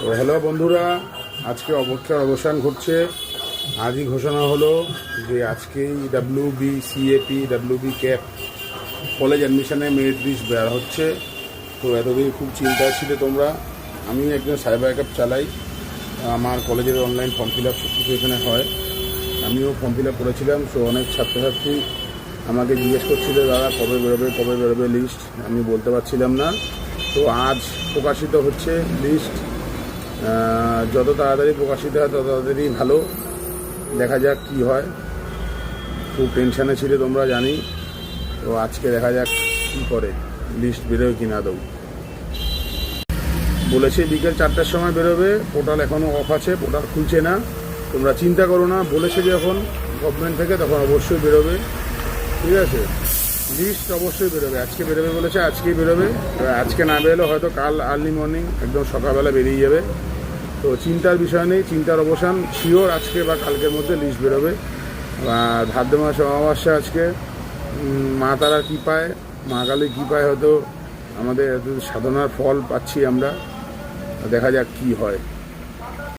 তো হ্যালো বন্ধুরা, আজকে অবক্ষার অবসান ঘটছে। আজই ঘোষণা হলো যে আজকেই W B CAP W B CAP college অ্যাডমিশনে merit list বের হচ্ছে। তো এতদিন খুব চিন্তায় ছিল তোমরা। আমি একজন সাইবার ক্যাপ চালাই। আমার কলেজের অনলাইন ফর্ম ফিল আপ কিছু এখানে হয়। আমিও ফর্ম ফিল আপ করেছিলাম তো অনেক ছাত্রছাত্রী আমাকে জিজ্ঞেস করছিল, দাদা, কবে বেরোবে কবে বেরোবে লিস্ট আমি বলতে পারছিলাম না। তো আজ প্রকাশিত হচ্ছে লিস্ট যত তাড়াতাড়ি প্রকাশিত হয়, তত তাড়াতাড়ি ভালো। দেখা যাক কি হয়। খুব টেনশানে ছিল তোমরা, জানি। তো আজকে দেখা যাক কি করে। লিস্ট বেরোয় কি না দেবো বলেছে বিকেল চারটার সময় বেরোবে। পোর্টাল এখনও অফ আছে পোর্টাল খুলছে না। তোমরা চিন্তা করো না। বলেছে যখন গভর্নমেন্ট থেকে, তখন অবশ্যই বেরোবে। ঠিক আছে? লিস্ট অবশ্যই বেরোবে। আজকে বেরোবে বলেছে, আজকেই বেরোবে। আজকে না বেরোলে হয়তো কাল আর্লি মর্নিং একদম সকালবেলা বেরিয়ে যাবে। তো চিন্তার বিষয় নেই, চিন্তার অবসান শিওর আজকে বা কালকের মধ্যে লিস্ট বেরোবে। ভাদ্র মাস, অমাবস্যা আজকে মা তারা কী পায় মা কালী কী পায় হয়তো আমাদের সাধনার ফল পাচ্ছি আমরা। দেখা যাক কি হয়।